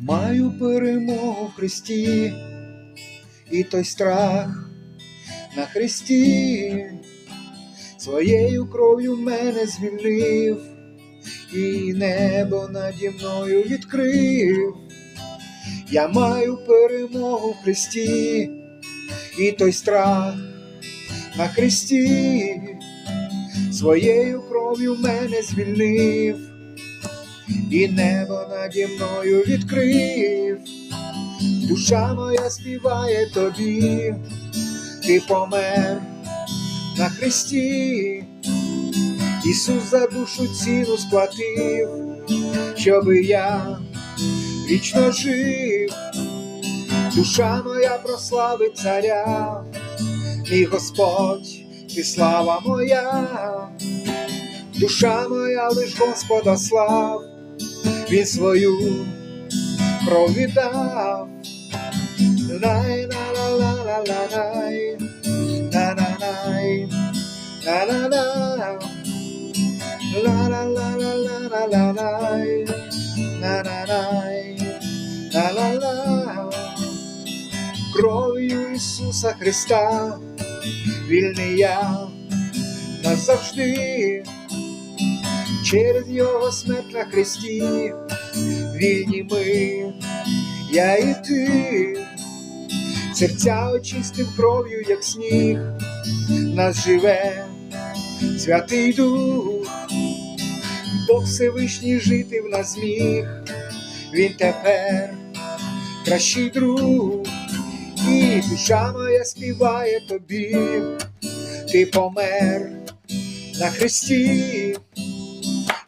Маю перемогу в Христі, і той страх на Христі, своєю кров'ю мене звільнив, і небо наді мною відкрив. Я маю перемогу в Христі, і той страх на Христі, своєю кров'ю мене звільнив і небо наді мною відкрив, душа моя співає тобі, ти помер на хресті, Ісус за душу ціну сплатив, щоби я вічно жив, душа моя прославить царя, мій Господь, ти слава моя. Душа моя лиш Господа слав, він свою провітав віддав. Най на ла ла ла ла най. На на най. На на на. Ла ла ла ла ла ла ла най. На на най. На ла ла. Кров'ю Ісуса Христа. Вільний я назавжди через його смерть на хресті, вільні ми, я і ти, серця очистив кров'ю, як сніг, нас живе святий дух, Бог Всевишній жити в нас зміг, він тепер кращий друг, і душа моя співає тобі, ти помер на хресті.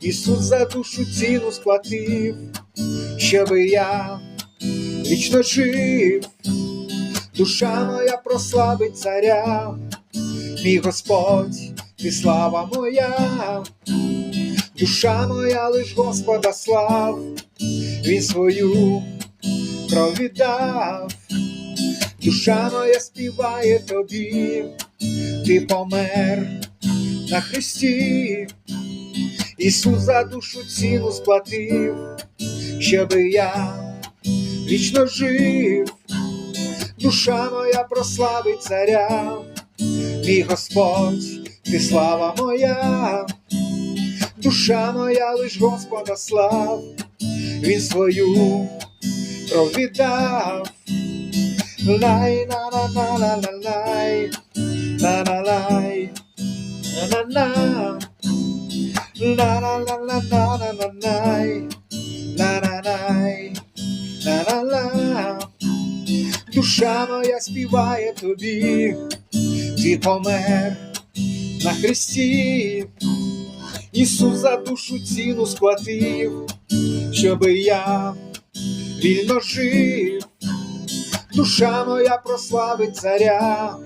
Ісус за душу ціну сплатив, щоби я вічно жив, душа моя прославить царя, мій Господь, ти слава моя, душа моя лиш Господа слав, Він свою кров віддав, душа моя співає тобі, ти помер на хресті. Ісус за душу ціну сплатив, щоби я вічно жив, душа моя прославить царя, мій Господь, ти слава моя, душа моя лиш Господа слав, Він свою кров віддав. Лай на на на на на лай, на на лай, на на на. Душа моя співає тобі, ти помер на хресті, Ісус за душу ціну сплатив, щоби я вільно жив, душа моя прославить царя,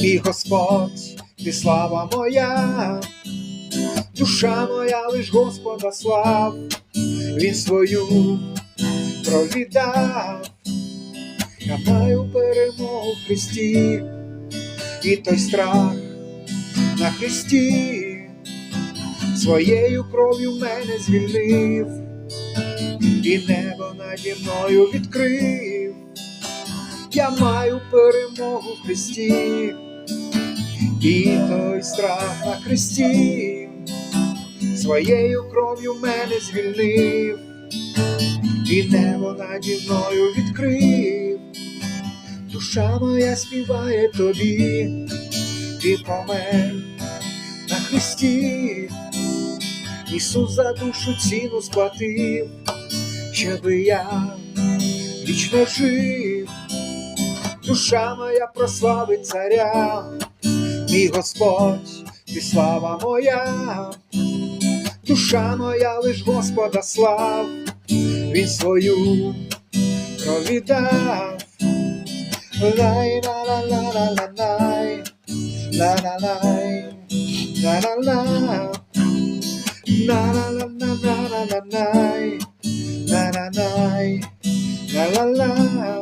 мій Господь, ти слава моя душа моя лиш Господа слав, Він свою кров віддав. я маю перемогу в Христі, і той страх на Христі, своєю кров'ю мене звільнив, і небо наді мною відкрив, я маю перемогу в Христі, і той страх на Христі своєю кров'ю мене звільнив, і небо наді мною відкрив, душа моя співає тобі, ти помер на хресті, Ісус за душу ціну сплатив, щоби я вічно жив, душа моя прославить царя, мій Господь, ти слава моя душа моя лиш Господа слав, він свою провідав. Лай на ла ла ла ла лай, ла ла лай, ла ла ла на ла ла на на ла лай, на на лай, ла ла ла